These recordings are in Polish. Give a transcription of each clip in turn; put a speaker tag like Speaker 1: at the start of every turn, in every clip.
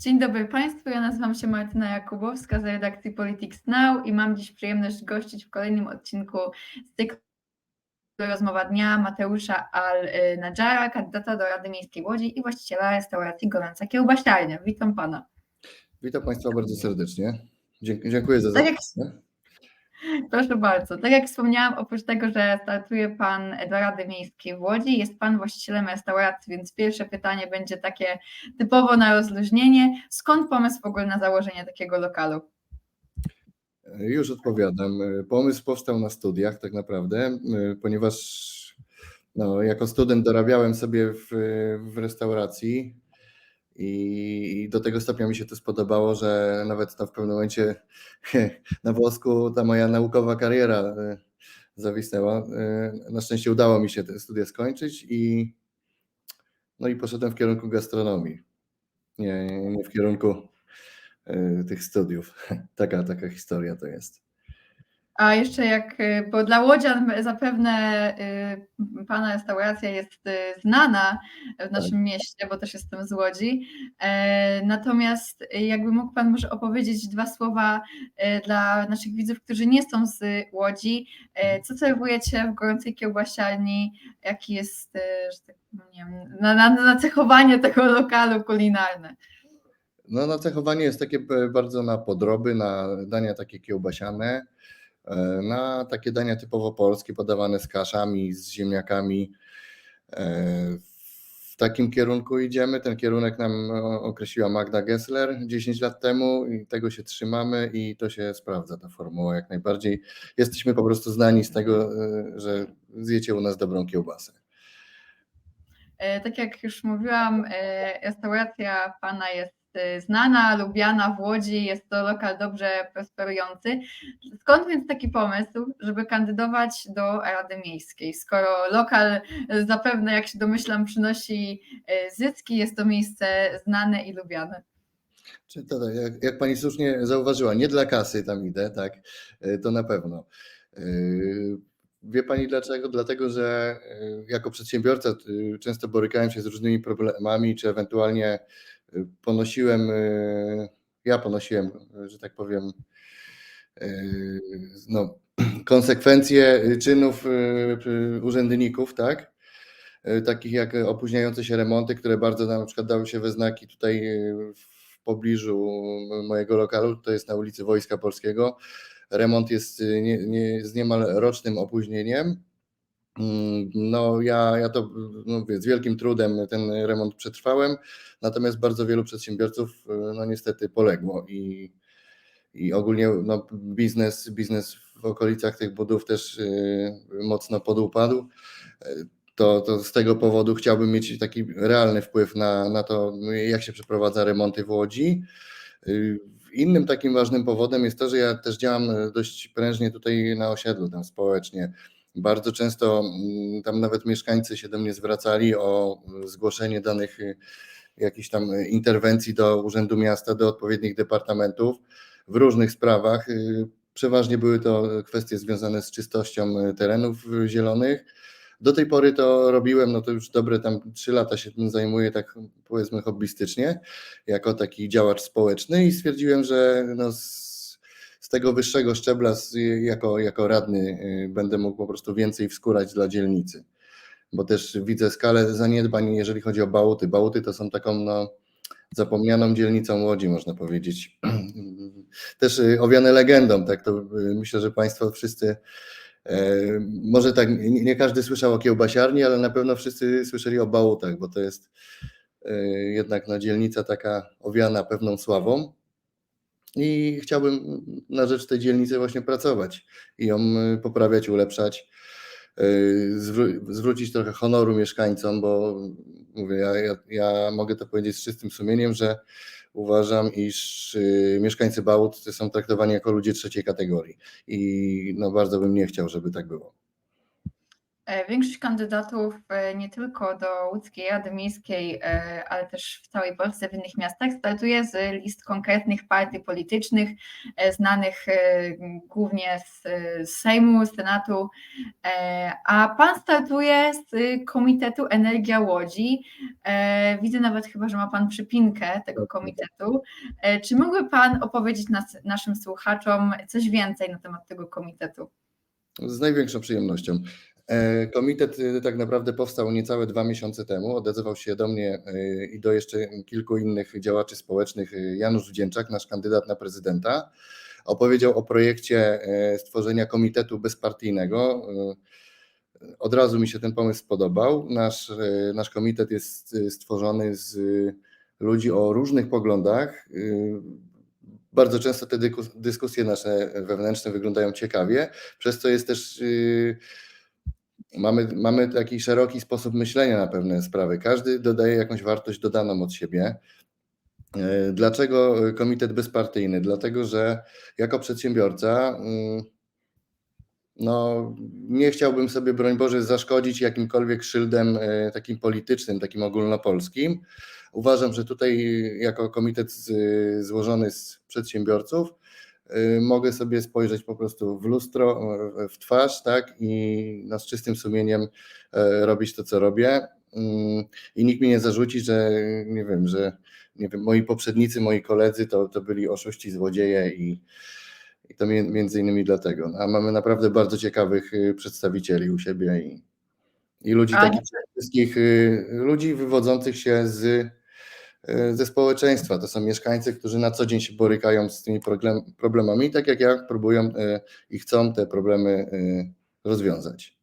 Speaker 1: Dzień dobry Państwu, ja nazywam się Martyna Jakubowska z redakcji Politics Now i mam dziś przyjemność gościć w kolejnym odcinku z cyklu Rozmowa Dnia Mateusza Al-Nadżara, kandydata do Rady Miejskiej Łodzi i właściciela restauracji Gorąca Kiełbasiarnia. Witam Pana.
Speaker 2: Witam Państwa bardzo serdecznie. Dziękuję za
Speaker 1: Tak
Speaker 2: zaproszenie.
Speaker 1: Proszę bardzo. Tak jak wspomniałam, oprócz tego, że startuje Pan do Rady Miejskiej w Łodzi, jest Pan właścicielem restauracji, więc pierwsze pytanie będzie takie typowo na rozluźnienie. Skąd pomysł w ogóle na założenie takiego lokalu?
Speaker 2: Już odpowiadam. Pomysł powstał na studiach tak naprawdę, ponieważ no, jako student dorabiałem sobie w, w restauracji i do tego stopnia mi się to spodobało, że nawet tam w pewnym momencie na włosku ta moja naukowa kariera e, zawisnęła. E, Na szczęście udało mi się te studia skończyć i no i poszedłem w kierunku gastronomii. Nie, nie w kierunku e, tych studiów. Taka, taka historia to jest.
Speaker 1: A jeszcze jak, y, bo dla Łodzian zapewne y, Pana restauracja jest y, znana w naszym mieście, bo też jestem z Łodzi. E, Natomiast jakby mógł Pan może opowiedzieć dwa słowa dla naszych widzów, którzy nie są z Łodzi. E, Co serwujecie w gorącej kiełbasiarni? Jaki jest, że tak powiem, wiem, na, na, nacechowanie tego lokalu kulinarne?
Speaker 2: No, nacechowanie jest takie e, bardzo na podroby, na dania takie kiełbasiane, na takie dania typowo polskie, podawane z kaszami, z ziemniakami. E, W takim kierunku idziemy. Ten kierunek nam określiła Magda Gessler 10 lat temu i tego się trzymamy i to się sprawdza, ta formuła jak najbardziej. Jesteśmy po prostu znani z tego, e, że zjecie u nas dobrą kiełbasę.
Speaker 1: E, Tak jak już mówiłam, e, restauracja Pana jest e, znana, lubiana w Łodzi, jest to lokal dobrze prosperujący. Skąd więc taki pomysł, żeby kandydować do Rady Miejskiej? Skoro lokal e, zapewne, jak się domyślam, przynosi e, zyski, jest to miejsce znane i lubiane.
Speaker 2: Czy to, tak, jak, jak pani słusznie zauważyła, nie dla kasy tam idę, tak, y, to na pewno. Y, Wie pani dlaczego? Dlatego, że y, jako przedsiębiorca y, często borykałem się z różnymi problemami, czy ewentualnie y, ponosiłem, y, ja ponosiłem, że tak powiem, y, no, konsekwencje czynów y, urzędników, tak? Takich jak opóźniające się remonty, które bardzo nam na przykład dały się we znaki tutaj w pobliżu mojego lokalu, to jest na ulicy Wojska Polskiego. Remont jest nie, nie, z niemal rocznym opóźnieniem. Mm, No, ja, ja to no, z wielkim trudem ten remont przetrwałem, natomiast bardzo wielu przedsiębiorców y, no, niestety poległo i, i ogólnie no, biznes, biznes w okolicach tych budów też y, mocno podupadł. Y, To, to z tego powodu chciałbym mieć taki realny wpływ na, na to, jak się przeprowadza remonty w Łodzi. Y, Innym takim ważnym powodem jest to, że ja też działam dość prężnie tutaj na osiedlu, tam społecznie. Bardzo często mm, tam nawet mieszkańcy się do mnie zwracali o e, zgłoszenie danych y, jakichś tam e, interwencji do Urzędu Miasta, do odpowiednich departamentów w różnych sprawach. Y, Przeważnie były to kwestie związane z czystością terenów zielonych. Do tej pory to robiłem, no to już dobre tam trzy lata się tym zajmuję, tak powiedzmy hobbystycznie, jako taki działacz społeczny i stwierdziłem, że no z, z tego wyższego szczebla, z, jako, jako radny, y, będę mógł po prostu więcej wskórać dla dzielnicy. Bo też widzę skalę zaniedbań, jeżeli chodzi o Bałuty. Bałuty to są taką no, zapomnianą dzielnicą Łodzi, można powiedzieć. Też y, owiane legendą, tak to y, myślę, że Państwo wszyscy E, Może tak, nie nie każdy słyszał o kiełbasiarni, ale na pewno wszyscy słyszeli o Bałutach, bo to jest e, jednak no, dzielnica taka owiana pewną sławą. I chciałbym na rzecz tej dzielnicy właśnie pracować i ją e, poprawiać, ulepszać, zwró- zwrócić trochę honoru mieszkańcom, bo mówię, ja, ja, ja mogę to powiedzieć z czystym sumieniem, że uważam, iż y, mieszkańcy Bałut są traktowani jako ludzie trzeciej kategorii i no bardzo bym nie chciał, żeby tak było.
Speaker 1: E, Większość kandydatów e, nie tylko do łódzkiej Rady Miejskiej, e, ale też w całej Polsce, w innych miastach, startuje z list konkretnych partii politycznych, znanych głównie z, Sejmu, Senatu, a pan startuje z y, Komitetu Energia Łodzi. Widzę nawet chyba, że ma pan przypinkę tego komitetu. E, Czy mógłby pan opowiedzieć nas, naszym słuchaczom coś więcej na temat tego komitetu?
Speaker 2: Z największą przyjemnością. E, Komitet y, tak naprawdę powstał niecałe dwa miesiące temu. Odezwał się do mnie y, i do jeszcze kilku innych działaczy społecznych Janusz Wdzięczak, nasz kandydat na prezydenta. Opowiedział o projekcie e, stworzenia komitetu bezpartyjnego. E, Od razu mi się ten pomysł spodobał. Nasz, e, nasz komitet jest stworzony z ludzi o różnych poglądach. Bardzo często te dyskusje nasze wewnętrzne wyglądają ciekawie, przez co jest też mamy, mamy taki szeroki sposób myślenia na pewne sprawy. Każdy dodaje jakąś wartość dodaną od siebie. E, Dlaczego komitet bezpartyjny? Dlatego, że jako przedsiębiorca mm, no, nie chciałbym sobie, broń Boże, zaszkodzić jakimkolwiek szyldem e, takim politycznym, takim ogólnopolskim. Uważam, że tutaj jako komitet złożony z przedsiębiorców mogę sobie spojrzeć po prostu w lustro, e, w twarz, tak, i no, z czystym sumieniem e, robić to, co robię. Mm, I nikt mi nie zarzuci, że nie wiem, że nie wiem, moi poprzednicy, moi koledzy to, to byli oszuści, złodzieje i, i to między innymi dlatego. A mamy naprawdę bardzo ciekawych y, przedstawicieli u siebie i, i ludzi
Speaker 1: A
Speaker 2: takich wszystkich, y, ludzi wywodzących się z, y, ze społeczeństwa. To są mieszkańcy, którzy na co dzień się borykają z tymi problem- problemami, tak jak ja, próbują y, i chcą te problemy y, rozwiązać.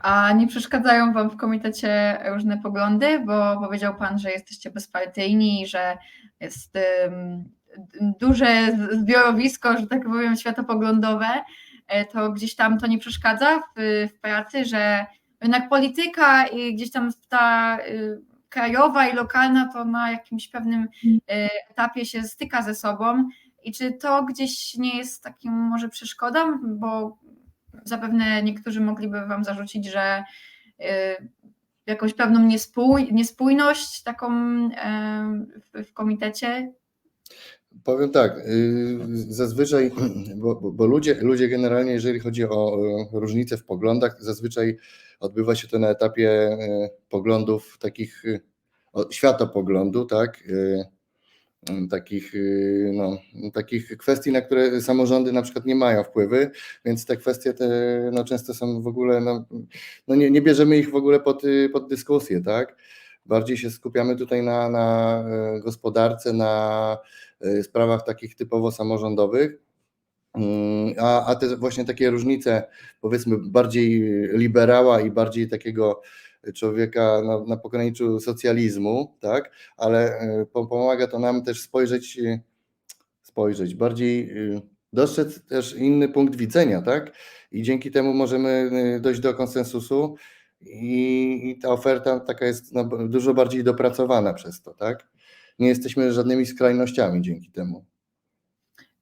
Speaker 1: A nie przeszkadzają wam w komitecie różne poglądy, bo powiedział pan, że jesteście bezpartyjni, że jest duże zbiorowisko, że tak powiem, światopoglądowe. E, To gdzieś tam to nie przeszkadza w, w pracy, że jednak polityka i gdzieś tam ta y, krajowa i lokalna to na jakimś pewnym y, etapie się styka ze sobą. I czy to gdzieś nie jest takim może przeszkodą, bo zapewne niektórzy mogliby Wam zarzucić, że y, jakąś pewną niespój, niespójność taką w, w komitecie.
Speaker 2: Powiem tak, y, zazwyczaj, bo, bo- ludzie, ludzie generalnie, jeżeli chodzi o różnice w poglądach, zazwyczaj odbywa się to na etapie y, poglądów takich, y, światopoglądu, tak, takich, no, takich kwestii, na które samorządy na przykład nie mają wpływy, więc te kwestie te, no, często są w ogóle, no, no nie, nie bierzemy ich w ogóle pod, pod dyskusję, tak, bardziej się skupiamy tutaj na, na gospodarce, na sprawach takich typowo samorządowych. Mm, A, a te właśnie takie różnice, powiedzmy, bardziej liberała i bardziej takiego człowieka na, na pograniczu socjalizmu, tak, ale y, po- pomaga to nam też spojrzeć, y, spojrzeć, bardziej y, dostrzec też inny punkt widzenia, tak, i dzięki temu możemy y, dojść do konsensusu i, i ta oferta taka jest no, dużo bardziej dopracowana przez to, tak. Nie jesteśmy żadnymi skrajnościami dzięki temu.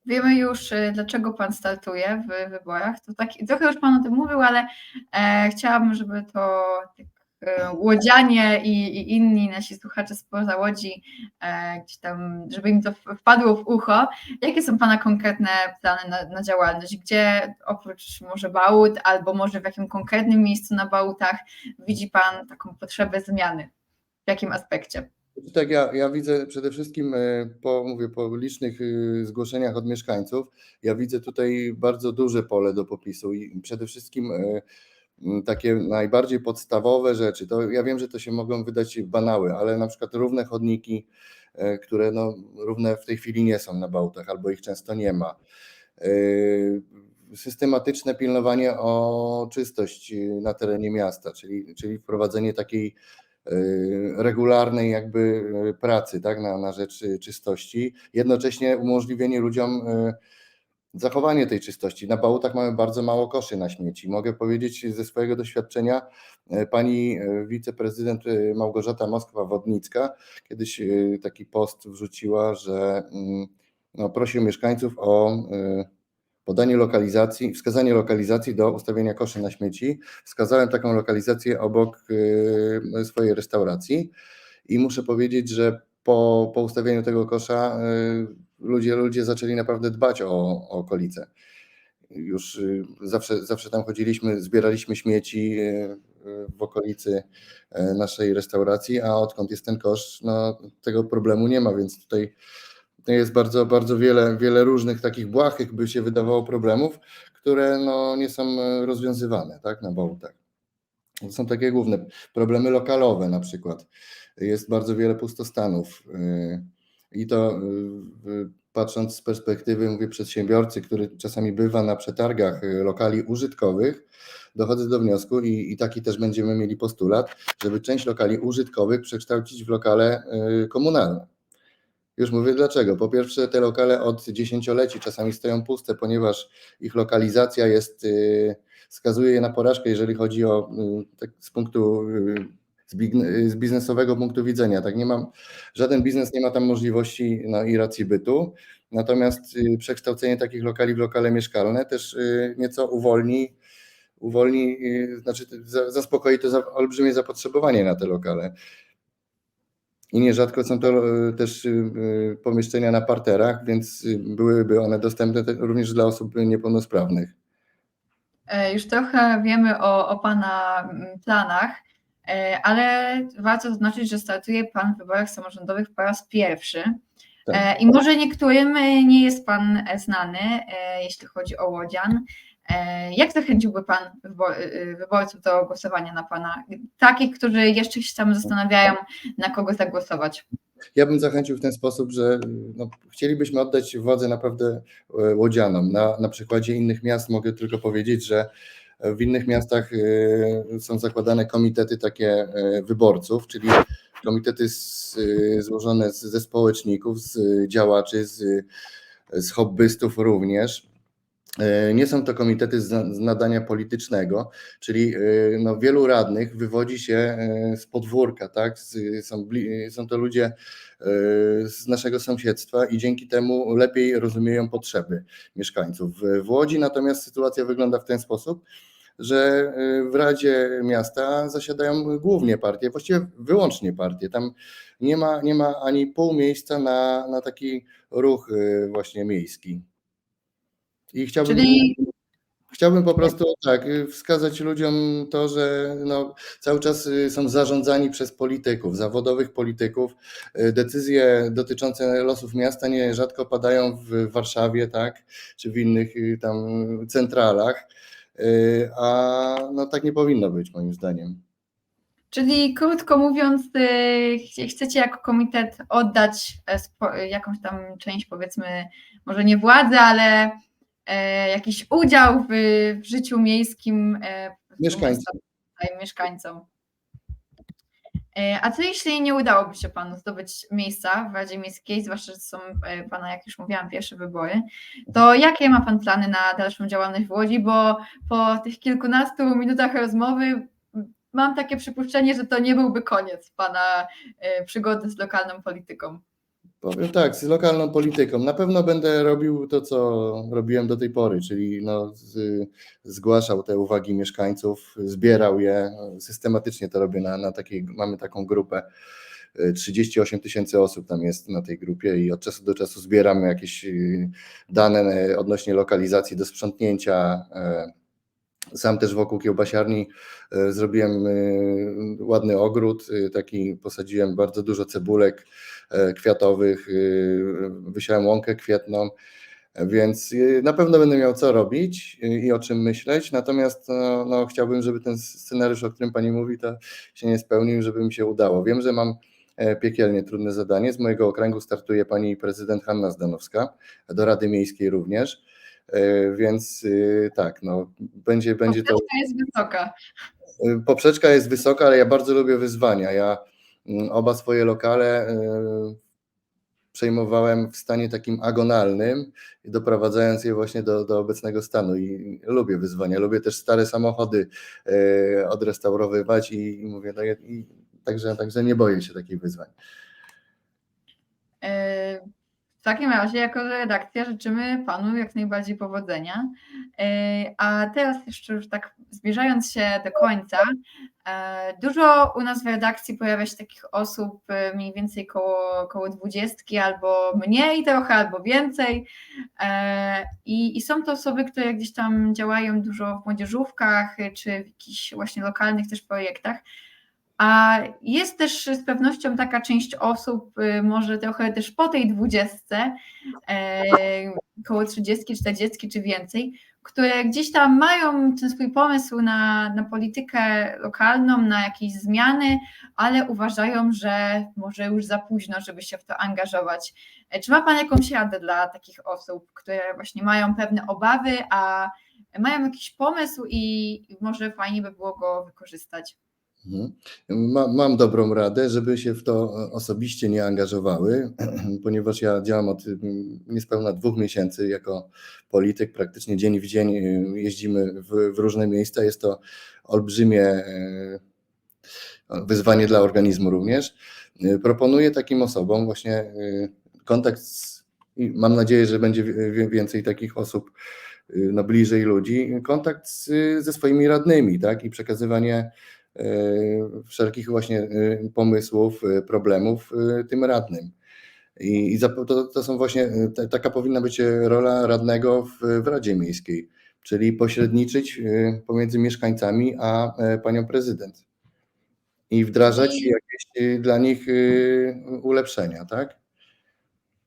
Speaker 1: Wiemy już, y, dlaczego Pan startuje w wyborach. To tak, trochę już Pan o tym mówił, ale e, chciałabym, żeby to tak, e, łodzianie i, i inni nasi słuchacze spoza Łodzi, e, gdzieś tam, żeby im to wpadło w ucho. Jakie są Pana konkretne plany na, na działalność? Gdzie oprócz może Bałut, albo może w jakim konkretnym miejscu na Bałutach widzi Pan taką potrzebę zmiany? W jakim aspekcie?
Speaker 2: Tak, ja, ja widzę przede wszystkim e, po, mówię, po licznych e, zgłoszeniach od mieszkańców, ja widzę tutaj bardzo duże pole do popisu i przede wszystkim e, takie najbardziej podstawowe rzeczy. To ja wiem, że to się mogą wydać banały, ale na przykład równe chodniki, e, które no, równe w tej chwili nie są na Bałtach albo ich często nie ma. Systematyczne pilnowanie o czystość e, na terenie miasta, czyli, czyli wprowadzenie takiej y, regularnej jakby y, pracy tak, na, na rzecz y, czystości, jednocześnie umożliwienie ludziom y, zachowanie tej czystości. Na Bałutach mamy bardzo mało koszy na śmieci. Mogę powiedzieć ze swojego doświadczenia, y, pani y, wiceprezydent y, Małgorzata Moskwa-Wodnicka kiedyś y, taki post wrzuciła, że mm, no, prosi mieszkańców o y, podanie lokalizacji, wskazanie lokalizacji do ustawienia koszy na śmieci. Wskazałem taką lokalizację obok y, swojej restauracji i muszę powiedzieć, że po, po ustawieniu tego kosza y, ludzie, ludzie zaczęli naprawdę dbać o, o okolice. Już y, zawsze, zawsze tam chodziliśmy, zbieraliśmy śmieci w okolicy naszej restauracji, a odkąd jest ten kosz, no, tego problemu nie ma, więc tutaj jest bardzo, bardzo wiele, wiele różnych takich błahych, by się wydawało, problemów, które no, nie są e, rozwiązywane tak, na Wołtach. To są takie główne problemy lokalowe na przykład. Jest bardzo wiele pustostanów y, i to y, patrząc z perspektywy, mówię, przedsiębiorcy, który czasami bywa na przetargach lokali użytkowych, dochodzę do wniosku i, i taki też będziemy mieli postulat, żeby część lokali użytkowych przekształcić w lokale komunalne. Już mówię dlaczego. Po pierwsze, te lokale od dziesięcioleci czasami stoją puste, ponieważ ich lokalizacja jest, y, wskazuje je na porażkę, jeżeli chodzi o y, tak z punktu y, z biznesowego punktu widzenia. Tak nie mam, żaden biznes nie ma tam możliwości no, i racji bytu. Natomiast przekształcenie takich lokali w lokale mieszkalne też nieco uwolni, uwolni, znaczy za- zaspokoi to olbrzymie zapotrzebowanie na te lokale. I nierzadko są to y, też y, pomieszczenia na parterach, więc y, byłyby one dostępne również dla osób niepełnosprawnych.
Speaker 1: E, Już trochę wiemy o, o Pana mm, planach, e, ale warto zaznaczyć, że startuje Pan w wyborach samorządowych po raz pierwszy.
Speaker 2: Tak.
Speaker 1: E, I może niektórym e, nie jest Pan e, znany, e, jeśli chodzi o Łodzian. E, Jak zachęciłby Pan wybo- e, wyborców do głosowania na Pana? Takich, którzy jeszcze się tam zastanawiają, na kogo zagłosować.
Speaker 2: Ja bym zachęcił w ten sposób, że no, chcielibyśmy oddać władzę naprawdę e, łodzianom. Na, na przykładzie innych miast mogę tylko powiedzieć, że w innych miastach e, są zakładane komitety takie wyborców, czyli komitety z, złożone z, ze społeczników, z działaczy, z, z hobbystów również. E, Nie są to komitety z nadania politycznego, czyli e, no, wielu radnych wywodzi się e, z podwórka, tak? Są, są to ludzie z naszego sąsiedztwa i dzięki temu lepiej rozumieją potrzeby mieszkańców. W- Łodzi natomiast sytuacja wygląda w ten sposób, że w Radzie Miasta zasiadają głównie partie, właściwie wyłącznie partie. Tam nie ma, nie ma ani pół miejsca na, na taki ruch właśnie miejski. I chciałbym,
Speaker 1: Czyli
Speaker 2: chciałbym po prostu tak wskazać ludziom to, że no, cały czas y, są zarządzani przez polityków, zawodowych polityków. Y, Decyzje dotyczące losów miasta nierzadko padają w Warszawie, tak, czy w innych y, tam centralach, a no, tak nie powinno być moim zdaniem.
Speaker 1: Czyli krótko mówiąc, chcecie jako komitet oddać e, jakąś tam część, powiedzmy, może nie władzy, ale jakiś udział w, w życiu miejskim e,
Speaker 2: Mieszkańcom.
Speaker 1: mieszkańcom. E, A co jeśli nie udałoby się Panu zdobyć miejsca w Radzie Miejskiej, zwłaszcza, że są e, Pana, jak już mówiłam, pierwsze wybory, to jakie ma Pan plany na dalszą działalność w Łodzi? Bo po tych kilkunastu minutach rozmowy mam takie przypuszczenie, że to nie byłby koniec Pana e, przygody z lokalną polityką.
Speaker 2: Powiem tak, z lokalną polityką. Na pewno będę robił to, co robiłem do tej pory, czyli no, z, zgłaszał te uwagi mieszkańców, zbierał je. Systematycznie to robię na, na takiej, mamy taką grupę. y, 38 tysięcy osób tam jest na tej grupie i od czasu do czasu zbieram jakieś y, dane odnośnie lokalizacji do sprzątnięcia. Sam też wokół kiełbasiarni y, zrobiłem y, ładny ogród, y, taki posadziłem bardzo dużo cebulek e, kwiatowych, wysiałem łąkę kwietną, więc na pewno będę miał co robić i o czym myśleć, natomiast no, no, chciałbym, żeby ten scenariusz, o którym Pani mówi, to się nie spełnił, żeby mi się udało. Wiem, że mam e, piekielnie trudne zadanie. Z mojego okręgu startuje Pani Prezydent Hanna Zdanowska, do Rady Miejskiej również, e, więc y, tak, no, będzie, będzie to...
Speaker 1: Poprzeczka jest wysoka.
Speaker 2: Y, Poprzeczka jest wysoka, ale ja bardzo lubię wyzwania. Ja mm, oba swoje lokale y, przejmowałem w stanie takim agonalnym, doprowadzając je właśnie do, do obecnego stanu i lubię wyzwania. Lubię też stare samochody odrestaurowywać i, i mówię, no, i, także, także nie boję się takich wyzwań.
Speaker 1: W takim razie jako redakcja życzymy Panu jak najbardziej powodzenia. E, A teraz jeszcze już tak zbliżając się do końca, e, dużo u nas w redakcji pojawia się takich osób e, mniej więcej koło, koło dwudziestki albo mniej trochę, albo więcej. I, I są to osoby, które gdzieś tam działają dużo w młodzieżówkach czy w jakichś właśnie lokalnych też projektach. A jest też z pewnością taka część osób, y, może trochę też po tej dwudziestce, e, koło 30, 40 czy więcej, które gdzieś tam mają ten swój pomysł na, na politykę lokalną, na jakieś zmiany, ale uważają, że może już za późno, żeby się w to angażować. E, Czy ma Pan jakąś radę dla takich osób, które właśnie mają pewne obawy, a mają jakiś pomysł i może fajnie by było go wykorzystać?
Speaker 2: Mhm. Ma, mam dobrą radę, żeby się w to osobiście nie angażowały, ponieważ ja działam od niespełna dwóch miesięcy jako polityk. Praktycznie dzień w dzień y, jeździmy w, różne miejsca. Jest to olbrzymie e, wyzwanie dla organizmu również. Proponuję takim osobom właśnie kontakt z, i mam nadzieję, że będzie więcej takich osób no, bliżej ludzi, kontakt z, ze swoimi radnymi, tak? I przekazywanie e, wszelkich właśnie e, pomysłów, e, problemów e, tym radnym. I, to, to są właśnie, e, ta- taka powinna być e, rola radnego w, w Radzie Miejskiej, czyli pośredniczyć e, pomiędzy mieszkańcami a e, panią prezydent i wdrażać
Speaker 1: I-
Speaker 2: jakieś e, dla nich e, ulepszenia, tak?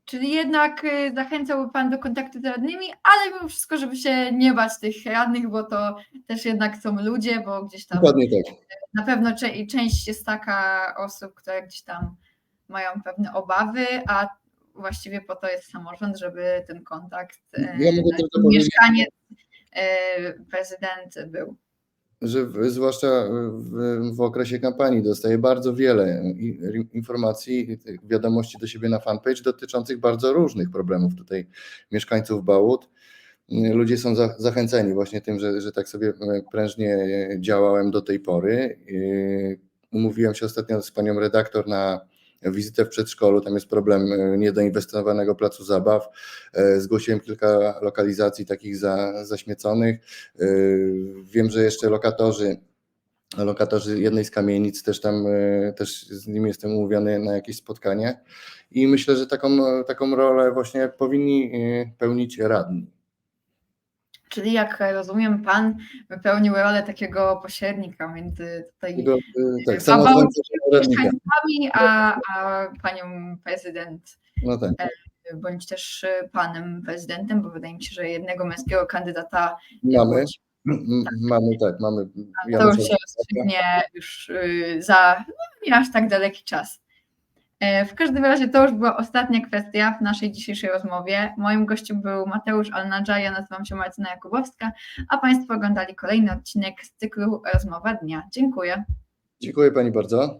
Speaker 1: Czyli jednak y, zachęcałby Pan do kontaktu z radnymi, ale mimo wszystko, żeby się nie bać tych radnych, bo to też jednak są ludzie, bo gdzieś tam
Speaker 2: Dokładnie tak.
Speaker 1: na pewno cze- część jest taka osób, które gdzieś tam mają pewne obawy, a właściwie po to jest samorząd, żeby ten kontakt
Speaker 2: Ja powiedzieć-
Speaker 1: mieszkaniec, y, prezydent był.
Speaker 2: Że zwłaszcza w, w okresie kampanii dostaję bardzo wiele informacji, wiadomości do siebie na fanpage dotyczących bardzo różnych problemów tutaj mieszkańców Bałut. Ludzie są za, zachęceni właśnie tym, że, że tak sobie prężnie działałem do tej pory. Umówiłem się ostatnio z panią redaktor na wizytę w przedszkolu. Tam jest problem e, niedoinwestowanego placu zabaw. E, Zgłosiłem kilka lokalizacji takich za, zaśmieconych. Yy, Wiem, że jeszcze lokatorzy, lokatorzy jednej z kamienic też tam, e, też z nimi jestem umówiony na jakieś spotkanie i myślę, że taką, taką rolę właśnie powinni e, pełnić radni.
Speaker 1: Czyli jak rozumiem, Pan wypełnił rolę takiego pośrednika między tutaj
Speaker 2: Tego, e, tak, radnika.
Speaker 1: mieszkańcami, a, a Panią prezydent.
Speaker 2: No tak.
Speaker 1: bądź też y, panem prezydentem, bo wydaje mi się, że jednego męskiego kandydata
Speaker 2: Mamy,
Speaker 1: bądź-
Speaker 2: m- mamy, tak, mamy. Ja
Speaker 1: to już się rozstrzygnie już y, za no, nie aż tak daleki czas. E, W każdym razie to już była ostatnia kwestia w naszej dzisiejszej rozmowie. Moim gościem był Mateusz Alnadża, ja nazywam się Martyna Jakubowska, a Państwo oglądali kolejny odcinek z cyklu Rozmowa Dnia. Dziękuję.
Speaker 2: Dziękuję Pani bardzo.